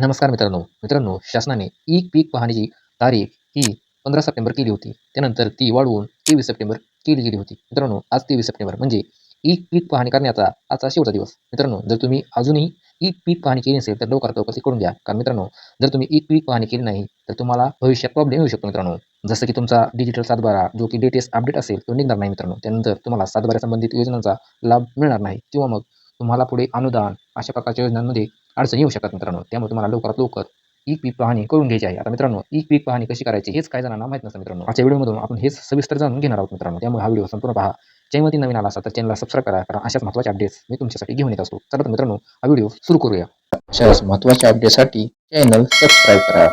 नमस्कार मित्रांनो. मित्रांनो शासनाने ई पीक पाहणीची तारीख ही पंधरा सप्टेंबर केली होती. त्यानंतर ती वाढवून तेवीस सप्टेंबर केली गेली होती. मित्रांनो आज तेवीस सप्टेंबर. म्हणजे ई पीक पाहणी करण्याचा आजचा शेवटचा दिवस. मित्रांनो जर तुम्ही अजूनही ई पीक पाहणी केली नसेल तर लवकर ती करून घ्या. कारण मित्रांनो जर तुम्ही ई पीक पाहणी केली नाही तर तुम्हाला भविष्यात प्रॉब्लेम येऊ शकतो मित्रांनो. जसं की तुमचा डिजिटल सातबारा जो की लेटेस्ट अपडेट असेल तो निघणार नाही मित्रांनो. त्यानंतर तुम्हाला सातबारा संबंधित योजनांचा लाभ मिळणार नाही. किंवा मग तुम्हाला पुढे अनुदान अशा प्रकारच्या योजनांमध्ये अडचणी येऊ शकतात मित्रांनो. त्यामुळे तुम्हाला लवकरात लवकर ई पीक पाहणी करून घ्यायची आहे. आता मित्रांनो ई पीक पाहणी कशी करायची हेच काही जणांना माहीत नसतं मित्रांनो. आजच्या व्हिडिओमधून आपण हेच सविस्तर जाणून घेणार आहोत मित्रांनो. त्यामुळे हा व्हिडिओ संपूर्ण पहा. चॅनलवरती नवीन आला असा तर चॅनलला सबस्क्राईब करा कारण अशाच महत्त्वाचे अपडेट्स मी तुमच्यासाठी घेऊन येत असतो. चला तर मित्रांनो हा व्हिडिओ सुरू करूया. अशाच महत्त्वाच्या अपडेटसाठी चॅनल सबस्क्राईब करा.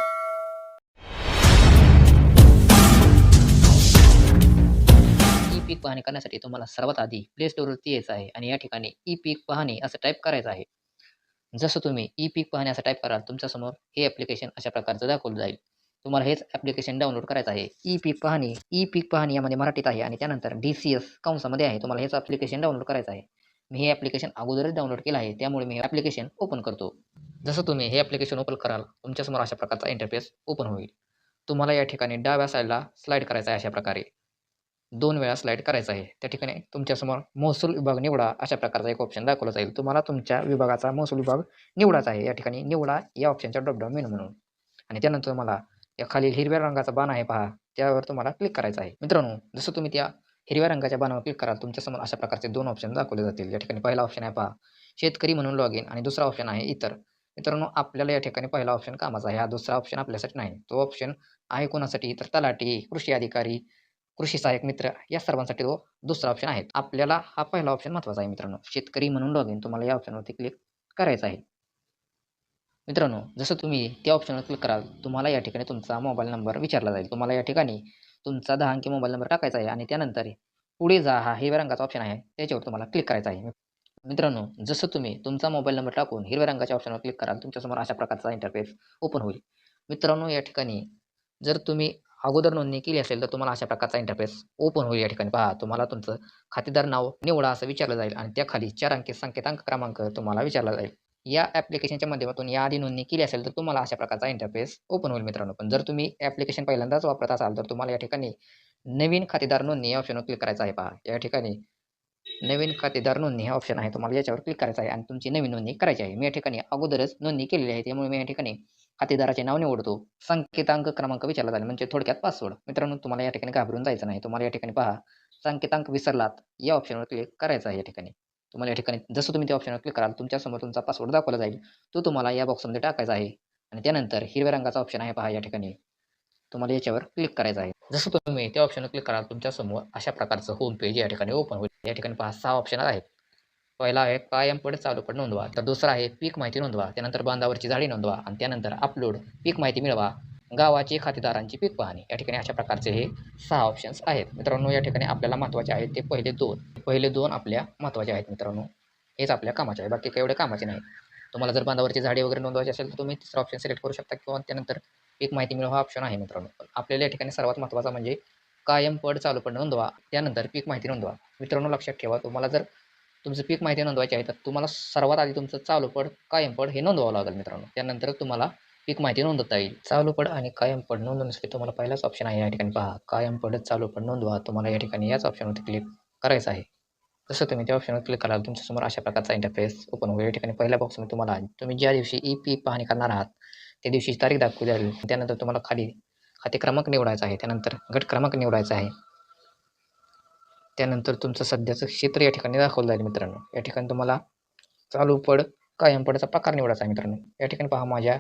ई पीक पाहणी करण्यासाठी तुम्हाला सर्वात आधी प्ले स्टोअरवरती यायचं आहे आणि या ठिकाणी ई पीक पाहणी असं टाईप करायचं आहे. जसं तुम्ही ई पीक पाहण्याचा टाईप कराल तुमच्यासमोर हे ॲप्लिकेशन अशा प्रकारचं दाखवलं जाईल. तुम्हाला हेच ॲप्लिकेशन डाउनलोड करायचं आहे. ई पीक पाहणी ई पीक पाहणी यामध्ये मराठीत आहे आणि त्यानंतर डी सी एस कंसामध्ये आहे. तुम्हाला हेच ॲप्लिकेशन डाउनलोड करायचं आहे. मी हे ॲप्लिकेशन अगोदरच डाउनलोड केलं आहे त्यामुळे मी हे ॲप्लिकेशन ओपन करतो. जसं तुम्ही हे ॲप्लिकेशन ओपन कराल तुमच्यासमोर अशा प्रकारचा इंटरफेस ओपन होईल. तुम्हाला या ठिकाणी डाव्या साईडला स्लाईड करायचा आहे अशा प्रकारे. दोन वेळा स्लाईड करायचं आहे. त्या ठिकाणी तुमच्यासमोर महसूल विभाग निवडा अशा प्रकारचा एक ऑप्शन दाखवला जाईल. तुम्हाला तुमच्या विभागाचा महसूल विभाग निवडायचा आहे. या ठिकाणी निवडा या ऑप्शनच्या ड्रॉपडाऊन मेनू म्हणून. आणि त्यानंतर तुम्हाला या खाली हिरव्या रंगाचा बाण आहे पहा. त्यावर तुम्हाला क्लिक करायचं आहे. मित्रांनो जसं तुम्ही त्या हिरव्या रंगाच्या बाणावर क्लिक कराल तुमच्यासमोर अशा प्रकारचे दोन ऑप्शन दाखवले जातील. या ठिकाणी पहिला ऑप्शन आहे पहा शेतकरी म्हणून लॉग इन आणि दुसरा ऑप्शन आहे इतर. मित्रांनो आपल्याला या ठिकाणी पहिला ऑप्शन कामाचा आहे. हा दुसरा ऑप्शन आपल्यासाठी नाही. तो ऑप्शन आहे कोणासाठी? तर तलाठी कृषी अधिकारी कृषी सहाय्यक मित्र या सर्वांसाठी तो दुसरा ऑप्शन आहे. आपल्याला हा पहिला ऑप्शन महत्त्वाचा आहे मित्रांनो. शेतकरी म्हणून लॉग इन तुम्हाला या ऑप्शनवरती क्लिक करायचं आहे. मित्रांनो जसं तुम्ही त्या ऑप्शनवर क्लिक कराल तुम्हाला या ठिकाणी तुमचा मोबाईल नंबर विचारला जाईल. तुम्हाला या ठिकाणी तुमचा दहा अंकी मोबाईल नंबर टाकायचा आहे आणि त्यानंतर पुढे जा हा हिरव्या रंगाचा ऑप्शन आहे. त्याच्यावर तुम्हाला क्लिक करायचा आहे. मित्रांनो जसं तुम्ही तुमचा मोबाईल नंबर टाकून हिरव्या रंगाच्या ऑप्शनवर क्लिक कराल तुमच्यासमोर अशा प्रकारचा इंटरफेस ओपन होईल. मित्रांनो या ठिकाणी जर तुम्ही अगोदर नोंदणी केली असेल तर तुम्हाला अशा प्रकारचा इंटरफेस ओपन होईल या ठिकाणी. पहा तुम्हाला तुमचं खातेदार नाव निवडा असं विचारलं जाईल आणि त्याखाली चार अंकी संकेतांक क्रमांक तुम्हाला विचारला जाईल. या ॲप्लिकेशनच्या माध्यमातून याआधी नोंदणी केली असेल तर तुम्हाला अशा प्रकारचा इंटरफेस ओपन होईल मित्रांनो. पण जर तुम्ही ॲप्लिकेशन पहिल्यांदाच वापरत असाल तर तुम्हाला या ठिकाणी नवीन खातेदार नोंदणी या ऑप्शनवर क्लिक करायचं आहे. पहा या ठिकाणी नवीन खातेदार नोंदणी हा ऑप्शन आहे. तुम्हाला याच्यावर क्लिक करायचं आहे आणि तुमची नवीन नोंदणी करायची आहे. मी या ठिकाणी अगोदरच नोंदणी केलेली आहे त्यामुळे मी या ठिकाणी खातेदाराचे नाव निवडतो. संकेतांक क्रमांक विचारला जाईल. म्हणजे थोडक्यात पासवर्ड मित्रांनो तुम्हाला या ठिकाणी घाबरून जायचं नाही. तुम्हाला या ठिकाणी पहा. संकेतांक विसरलात. या ऑप्शनवर क्लिक करायचं आहे या ठिकाणी. तुम्हाला या ठिकाणी जसं तुम्ही त्या ऑप्शनवर क्लिक कराल तुमच्यासमोर तुमचा पासवर्ड दाखवला जाईल. तो तुम्हाला या बॉक्समध्ये टाकायचा आहे. आणि त्यानंतर हिरव्या रंगाचा ऑप्शन आहे पहा या ठिकाणी. तुम्हाला याच्यावर क्लिक करायचं आहे. जसं तुम्ही त्या ऑप्शनवर क्लिक कराल तुमच्यासमोर अशा प्रकारचं होम पेज या ठिकाणी ओपन होईल. या ठिकाणी पहा सहा ऑप्शन आहेत. पहिला आहे कायम पड चालू पड नोंदवा. तर दुसरा आहे पीक माहिती नोंदवा. त्यानंतर बांधावरची झाडी नोंदवा. आणि त्यानंतर अपलोड पीक माहिती मिळवा. गावाची खातेदारांची पीक पाहणी. या ठिकाणी अशा प्रकारचे हे सहा ऑप्शन्स आहेत. मित्रांनो या ठिकाणी आपल्याला महत्त्वाचे आहेत ते पहिले दोन. पहिले दोन आपल्या महत्त्वाचे आहेत मित्रांनो. हेच आपल्या कामाचे आहे बाकी काही एवढे कामाचे नाही तुम्हाला जर बांधावरची झाडे वगैरे नोंदवायची असेल तर तुम्ही तिसरा ऑप्शन सिलेक्ट करू शकता किंवा त्यानंतर पीक माहिती मिळवा हा ऑप्शन आहे मित्रांनो. आपल्याला या ठिकाणी सर्वात महत्त्वाचा म्हणजे कायम पड चालू पड नोंदवा. त्यानंतर पीक माहिती नोंदवा. मित्रांनो लक्षात ठेवा. तुम्हाला जर तुमचं पीक माहिती नोंदवायची आहे तर तुम्हाला सर्वात आधी तुमचं चालूपड कायमपड हे नोंदवावं लागेल मित्रांनो. त्यानंतर तुम्हाला पीक माहिती नोंदवता येईल. चालू पड आणि कायमपड नोंदवण्यासाठी तुम्हाला पहिलाच ऑप्शन आहे या ठिकाणी पहा. कायमपड चालूपड चालू नोंदवा. तुम्हाला या ठिकाणी याच ऑप्शनवरती क्लिक करायचं आहे. जसं तुम्ही त्या ऑप्शनवर क्लिक कराल तुमच्यासमोर अशा प्रकारचा इंटरफेस ओपन होईल. या ठिकाणी पहिल्या बॉक्समध्ये तुम्हाला तुम्ही ज्या दिवशी ई पी पाहणी करणार आहात त्या दिवशीची तारीख दाखवली जाईल. त्यानंतर तुम्हाला खाली खाते क्रमांक निवडायचा आहे. त्यानंतर गट क्रमांक निवडायचा आहे. त्यानंतर तुमचं सध्याचं क्षेत्र या ठिकाणी दाखवलं जाईल मित्रांनो. या ठिकाणी तुम्हाला चालू पड कायम पडचा प्रकार निवडायचा आहे मित्रांनो. या ठिकाणी पहा माझ्या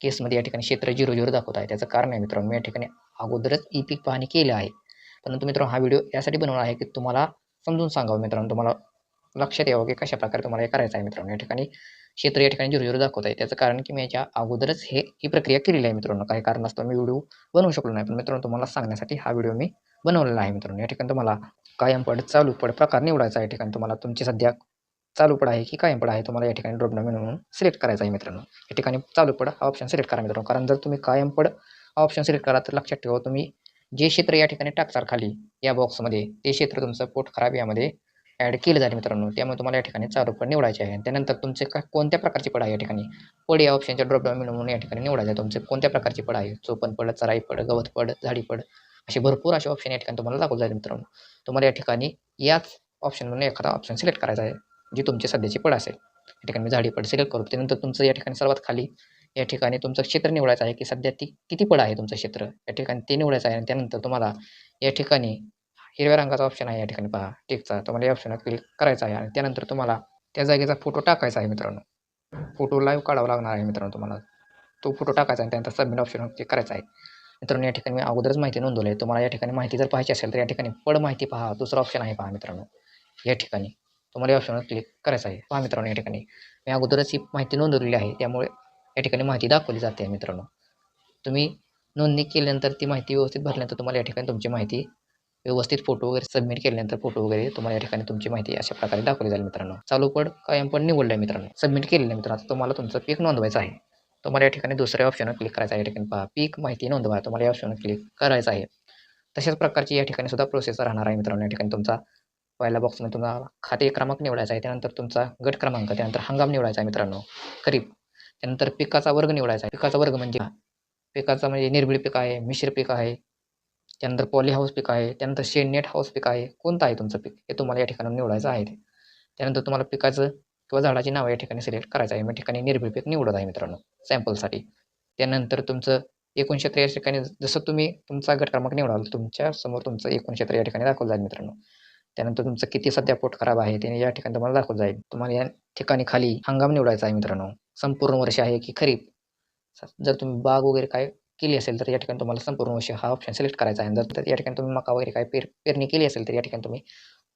केसमध्ये या ठिकाणी क्षेत्र झिरो झिरो दाखवत आहे. त्याचं कारण आहे मित्रांनो मी या ठिकाणी अगोदरच ई पीक पाहणी केलं आहे. परंतु मित्रांनो हा व्हिडिओ यासाठी बनवला आहे की तुम्हाला समजून सांगावं मित्रांनो. तुम्हाला लक्षात यावं की कशा प्रकारे तुम्हाला हे करायचं आहे मित्रांनो. या ठिकाणी क्षेत्र या ठिकाणी झिरो झिरो दाखवत आहे. त्याचं कारण की मी याच्या अगोदरच हे ही प्रक्रिया केलेली आहे मित्रांनो. काही कारणास्तव मी व्हिडिओ बनवू शकलो नाही पण मित्रांनो तुम्हाला सांगण्यासाठी हा व्हिडिओ मी बनवलेला आहे मित्रांनो. या ठिकाणी तुम्हाला कायमपड चालू पड प्रकार निवडायचा आहे. या ठिकाणी तुम्हाला तुमची सध्या चालू पड आहे की कायमपड आहे तुम्हाला या ठिकाणी ड्रॉप डाऊन म्हणून सिलेक्ट करायचा आहे मित्रांनो. या ठिकाणी चालू पड हा ऑप्शन सिलेक्ट करा मित्रांनो. कारण जर तुम्ही कायमपड हा ऑप्शन सिलेक्ट करा तर लक्षात ठेवा तुम्ही जे क्षेत्र या ठिकाणी टाकसाल खाली या बॉक्समध्ये ते क्षेत्र तुमचं पोट खराब यामध्ये ॲड केलं जाईल मित्रांनो. त्यामुळे तुम्हाला या ठिकाणी चालू पड निवडायचे आहे. त्यानंतर तुमचे का कोणत्या प्रकारचे पड आहे या ठिकाणी? पड या ऑप्शनच्या ड्रॉपडाऊन मिळून म्हणून या ठिकाणी निवडायचं आहे. तुमचे कोणत्या प्रकारचे पड आहे? चोपन पड चराई पड गवत पड झाडी पड असे भरपूर असे ऑप्शन या ठिकाणी तुम्हाला दाखवले जाईल मित्रांनो. तुम्हाला या ठिकाणी याच ऑप्शनमधून एखादा ऑप्शन सिलेक्ट करायचा आहे जी तुमची सध्याची पड असेल. या ठिकाणी मी झाडी पड सिलेक्ट करू त्यानंतर तुमचं या ठिकाणी सर्वात खाली या ठिकाणी तुमचं क्षेत्र निवडायचं आहे की सध्या ती किती पड आहे तुमचं क्षेत्र? या ठिकाणी ते निवडायचं आहे आणि त्यानंतर तुम्हाला या ठिकाणी हिरव्या रंगाचा ऑप्शन आहे या ठिकाणी पहा. टिकचा तुम्हाला या ऑप्शनात क्लिक करायचा आहे आणि त्यानंतर तुम्हाला त्या जागेचा फोटो टाकायचा आहे मित्रांनो. फोटो लाईव्ह काढावा लागणार आहे मित्रांनो तुम्हाला. तो फोटो टाकायचा आहे त्यानंतर सबमिट ऑप्शनवर क्लिक करायचा आहे. मित्रांनो या ठिकाणी मी अगोदरच माहिती नोंदवली आहे. तुम्हाला या ठिकाणी माहिती जर पाहायची असेल तर या ठिकाणी पड माहिती पहा. दुसरा ऑप्शन आहे पहा मित्रांनो. या ठिकाणी तुम्हाला या ऑप्शनवर क्लिक करायचं आहे. पहा मित्रांनो या ठिकाणी मी अगोदरच ही माहिती नोंदवलेली आहे. त्यामुळे या ठिकाणी माहिती दाखवली जाते मित्रांनो. तुम्ही नोंदणी केल्यानंतर ती माहिती व्यवस्थित भरल्यानंतर तुम्हाला या ठिकाणी तुमची माहिती व्यवस्थित फोटो वगैरे सबमिट केल्यानंतर फोटो वगैरे तुम्हाला या ठिकाणी तुमची माहिती अशा प्रकारे दाखवली जाईल मित्रांनो. चालू पड कायम पण निवडलं आहे मित्रांनो. सबमिट केलेलं आहे मित्रांनो आता तुम्हाला तुमचं पीक नोंदवायचं आहे. तुम्हाला या ठिकाणी दुसऱ्या ऑप्शनवर क्लिक करायचं आहे. या ठिकाणी पहा पीक माहिती नोंदवा. तुम्हाला या ऑप्शनवर क्लिक करायचं आहे. तशाच प्रकारची या ठिकाणी सुद्धा प्रोसेस राहणार आहे मित्रांनो. या ठिकाणी तुमचा पहिल्या बॉक्समध्ये तुम्हाला खाते क्रमांक निवडायचा आहे. त्यानंतर तुमचा गट क्रमांक त्यानंतर हंगाम निवडायचा आहे मित्रांनो. खरीप. त्यानंतर पिकाचा वर्ग निवडायचा आहे. पिकाचा वर्ग म्हणजे पिकाचा म्हणजे निर्बीड पीक आहे मिश्र पीक आहे. त्यानंतर पॉली हाऊस पीक आहे त्यानंतर शेडनेट हाऊस पीक आहे कोणतं आहे तुमचं पीक? हे तुम्हाला या ठिकाणी निवडायचं आहे ते. त्यानंतर तुम्हाला पिकाचं किंवा झाडाची नावं या ठिकाणी सिलेक्ट करायचं आहे. या ठिकाणी निर्भीड पीक निवडत आहे मित्रांनो सॅम्पलसाठी त्यानंतर तुमचं एकूण त्रे या ठिकाणी जसं तुम्ही तुमचा गट क्रमांक निवडाल तुमच्यासमोर तुमचं एकूण क्षेत्र या ठिकाणी दाखवलं जाईल मित्रांनो. त्यानंतर तुमचं किती सध्या पोट खराब आहे ते या ठिकाणी तुम्हाला दाखवलं जाईल. तुम्हाला या ठिकाणी खाली हंगाम निवडायचा आहे मित्रांनो. संपूर्ण वर्ष आहे की खरीप. जर तुम्ही बाग वगैरे काय केली असेल तर या ठिकाणी तुम्हाला संपूर्ण वर्ष हा ऑप्शन सिलेक्ट करायचा आहे. जर या ठिकाणी तुम्ही मका वगैरे काय पेर पेरणी केली असेल तर या ठिकाणी तुम्ही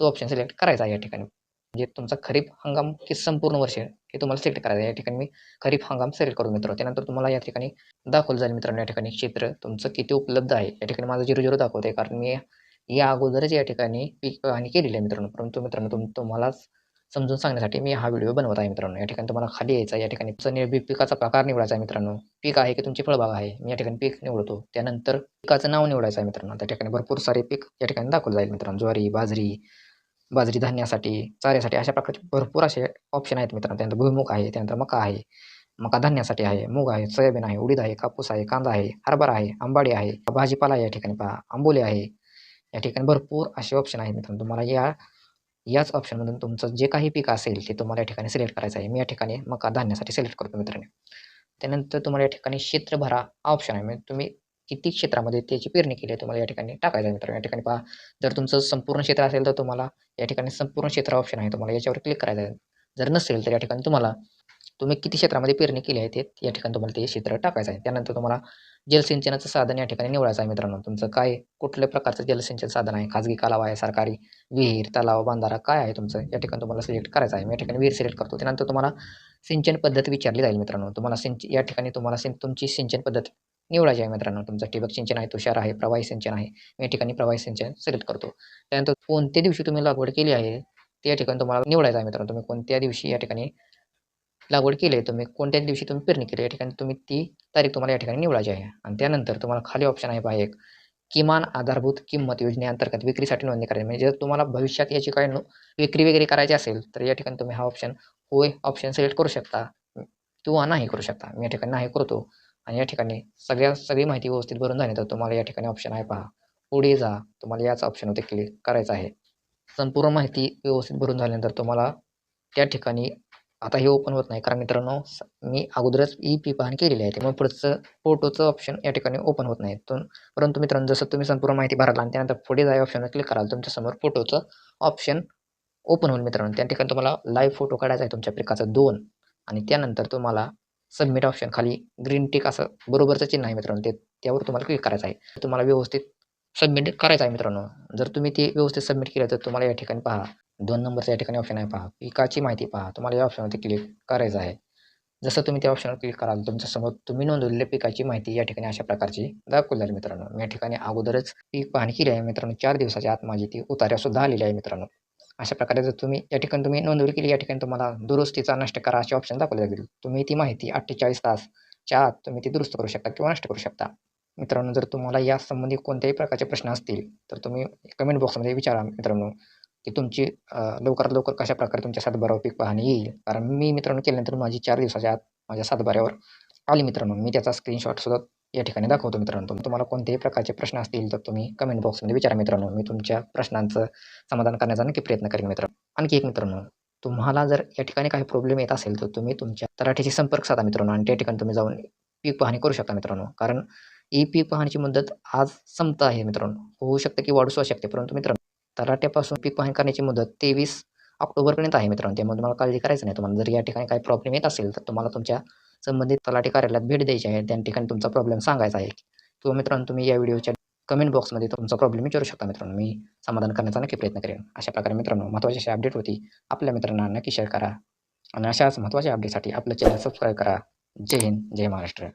तो ऑप्शन सिलेक्ट करायचा आहे या ठिकाणी. म्हणजे तुमचा खरीप हंगाम की संपूर्ण वर्ष हे तुम्हाला सिलेक्ट करायचं आहे. या ठिकाणी मी खरीप हंगाम सिलेक्ट करू मित्र त्यानंतर तुम्हाला या ठिकाणी दाखवलं जाईल मित्रांनो या ठिकाणी क्षेत्र तुमचं किती उपलब्ध आहे. या ठिकाणी माझं झिरो झिरो दाखवते कारण मी या अगोदरच या ठिकाणी पीक आणि केलेली आहे मित्रांनो. परंतु मित्रांनो तुम तुम्हालाच समजून सांगण्यासाठी मी हा व्हिडिओ बनवत आहे मित्रांनो. या ठिकाणी तुम्हाला खाली यायचा या ठिकाणी पिकाचा प्रकार निवडायचा आहे मित्रांनो. पीक आहे की तुमची फळबाग आहे मी या ठिकाणी पीक निवडतो. त्यानंतर पिकाचं नाव निवडायचं आहे मित्रांनो. त्या ठिकाणी भरपूर सारे पीक या ठिकाणी दाखवलं जाईल मित्रांनो. ज्वारी बाजरी बाजरी धान्यासाठी चाऱ्यासाठी अशा प्रकारचे भरपूर असे ऑप्शन आहेत मित्रांनो. त्यानंतर भुईमुग आहे त्यानंतर मका आहे मका धान्यासाठी आहे मूग आहे सोयाबीन आहे उडीद आहे कापूस आहे कांदा आहे हरभरा आहे आंबाडी आहे भाजीपाला आहे या ठिकाणी पहा आंबोली आहे. या ठिकाणी भरपूर असे ऑप्शन आहेत मित्रांनो. तुम्हाला या याच ऑप्शनमधून तुमचं जे काही पीक असेल ते तुम्हाला या ठिकाणी सिलेक्ट करायचं आहे. मी या ठिकाणी मका धान्यासाठी सिलेक्ट करतो मित्रांनो. त्यानंतर तुम्हाला या ठिकाणी क्षेत्र भरा हा ऑप्शन आहे. म्हणजे तुम्ही किती क्षेत्रामध्ये त्याची पेरणी केली आहे तुम्हाला या ठिकाणी टाकायचं आहे मित्रांनो. या ठिकाणी पहा जर तुमचं संपूर्ण क्षेत्र असेल तर तुम्हाला या ठिकाणी संपूर्ण क्षेत्र ऑप्शन आहे. तुम्हाला याच्यावर क्लिक करायचं आहे. जर नसेल तर या ठिकाणी तुम्हाला तुम्ही किती क्षेत्रामध्ये पेरणी केली आहे ते या ठिकाणी तुम्हाला ते क्षेत्र टाकायचं आहे. त्यानंतर तुम्हाला जलसिंचनाचं साधन या ठिकाणी निवडायचं आहे मित्रांनो. तुमचं काय कुठल्या प्रकारचं जलसिंचन साधन आहे? खाजगी कालाव आहे सरकारी विहीर तलाव बांधारा काय आहे तुमचं? या ठिकाणी तुम्हाला सिलेक्ट करायचं आहे. मी या ठिकाणी विहीर सिलेक्ट करतो. त्यानंतर तुम्हाला सिंचन पद्धत विचारली जाईल मित्रांनो. तुम्हाला सिंच या ठिकाणी तुम्हाला सिं तुमची सिंचन पद्धत निवडायची आहे मित्रांनो. तुमचं ठिबक सिंचन आहे तुषार आहे प्रवाही सिंचन आहे. मी या ठिकाणी प्रवाही सिंचन सिलेक्ट करतो. त्यानंतर कोणत्या दिवशी तुम्ही लागवड केली आहे ते या ठिकाणी तुम्हाला निवडायचं आहे मित्रांनो. तुम्ही कोणत्या दिवशी या ठिकाणी लागवड केली आहे तुम्ही कोणत्या दिवशी तुम्ही पेरणी केली या ठिकाणी तुम्ही ती तारीख तुम्हाला या ठिकाणी निवडायची आहे. आणि त्यानंतर तुम्हाला खाली ऑप्शन आहे पहा एक किमान आधारभूत किंमत योजनेअंतर्गत विक्रीसाठी नोंदणी करायची. म्हणजे जर तुम्हाला भविष्यात याची काय विक्री वगैरे करायची असेल तर या ठिकाणी तुम्ही हा ऑप्शन होय ऑप्शन सिलेक्ट करू शकता किंवा नाही करू शकता. मी या ठिकाणी नाही करतो. आणि या ठिकाणी सगळ्या सगळी माहिती व्यवस्थित भरून झाली तर तुम्हाला या ठिकाणी ऑप्शन आहे पहा. पुढे जा तुम्हाला याच ऑप्शनवरती क्लिक करायचं आहे. संपूर्ण माहिती व्यवस्थित भरून झाल्यानंतर तुम्हाला त्या ठिकाणी आता हे ओपन होत नाही. कारण मित्रांनो मी अगोदरच ई पी पाहणी केलेली आहे. त्यामुळे पुढचं फोटोचं ऑप्शन या ठिकाणी ओपन होत नाही. परंतु मित्रांनो जसं तुम्ही संपूर्ण माहिती भराल आणि त्यानंतर पुढे जाय ऑप्शनवर क्लिक कराल. तुमच्यासमोर फोटोचं ऑप्शन ओपन होईल मित्रांनो. त्या ठिकाणी तुम्हाला लाईव्ह फोटो काढायचा आहे तुमच्या पिकाचा दोन. आणि त्यानंतर तुम्हाला सबमिट ऑप्शन खाली ग्रीन टिक असं बरोबरचं चिन्ह आहे मित्रांनो. ते त्यावर तुम्हाला क्लिक करायचं आहे. तुम्हाला व्यवस्थित सबमिट करायचं आहे मित्रांनो. जर तुम्ही ते व्यवस्थित सबमिट केलं तर तुम्हाला या ठिकाणी पहा. दोन नंबरचा या ठिकाणी ऑप्शन आहे पहा. पिकाची माहिती पहा. तुम्हाला या ऑप्शनवरती क्लिक करायचं आहे. जसं तुम्ही त्या ऑप्शनवर क्लिक कराल तुमच्यासमोर तुम्ही नोंदवलेल्या पिकाची माहिती या ठिकाणी अशा प्रकारची दाखवली आहे मित्रांनो. मी या ठिकाणी अगोदरच पीक पाहणी केली आहे मित्रांनो. चार दिवसाच्या आत माझी ती उतार्यासुद्धा आलेली आहे मित्रांनो. अशा प्रकारे जर तुम्ही या ठिकाणी तुम्ही नोंदवली केली या ठिकाणी तुम्हाला दुरुस्तीचा नष्ट करा असे ऑप्शन दाखवले जातील तुम्ही ती माहिती अठ्ठेचाळीस तासच्या आत तुम्ही ती दुरुस्त करू शकता किंवा नष्ट करू शकता. मित्रांनो जर तुम्हाला या संबंधी कोणत्याही प्रकारचे प्रश्न असतील तर तुम्ही कमेंट बॉक्समध्ये विचारा मित्रांनो. की तुमची लवकरात लवकर कशा प्रकारे तुमच्या सातबाऱ्यावर पीक पाहणी येईल? कारण मी मित्रांनो केल्यानंतर माझी चार दिवसाच्या आत माझ्या सातबाऱ्यावर आली मित्रांनो. मी त्याचा स्क्रीनशॉटसुद्धा या ठिकाणी दाखवतो मित्रांनो. तुम्हाला कोणत्याही प्रकारचे प्रश्न असतील तर तुम्ही कमेंट बॉक्समध्ये विचारा मित्रांनो. मी तुमच्या प्रश्नांचं समाधान करण्याचा नक्की प्रयत्न करेन मित्रांनो. आणखी एक मित्रांनो तुम्हाला जर या ठिकाणी काही प्रॉब्लेम येत असेल तर तुम्ही तुमच्या तराठीशी संपर्क साधा मित्रांनो आणि त्या ठिकाणी तुम्ही जाऊन पीक पाहणी करू शकता मित्रांनो. कारण ई पीक पाहणीची मुदत आज संपत आहे मित्रांनो. होऊ शकते की वाढू शकते. परंतु मित्रांनो तलाट्यापासून पीक पाहणी करण्याची मुदत तेवीस ऑक्टोबरपर्यंत आहे मित्रांनो. त्यामुळे तुम्हाला काळजी करायचं नाही. तुम्हाला जर या ठिकाणी काही प्रॉब्लेम येत असेल तर तुम्हाला तुमच्या संबंधित तलाठी कार्यालयात भेट द्यायची आहे. त्या ठिकाणी तुमचा प्रॉब्लेम सांगायचा आहे. किंवा मित्रांनो तुम्ही या व्हिडिओच्या कमेंट बॉक्समध्ये तुमचा प्रॉब्लेम विचारू शकता मित्रांनो. मी समाधान करण्याचा नक्की प्रयत्न करेन. अशा प्रकारे मित्रांनो महत्त्वाची अशी अपडेट होती. आपल्या मित्रांना नक्की शेअर करा. आणि अशाच महत्त्वाच्या अपडेटसाठी आपलं चॅनल सबस्क्राईब करा. जय हिंद जय महाराष्ट्र.